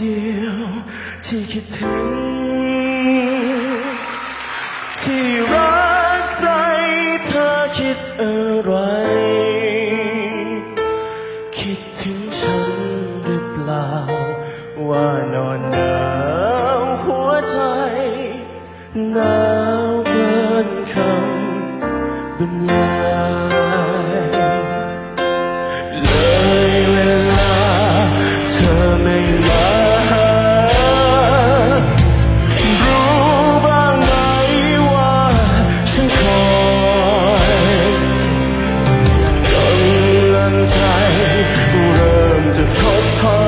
เดียวที่คิดถึง ที่รักใจเธอคิดอะไร คิดถึงฉันหรือเปล่า ว่านอนหนาวหัวใจหนาว 苍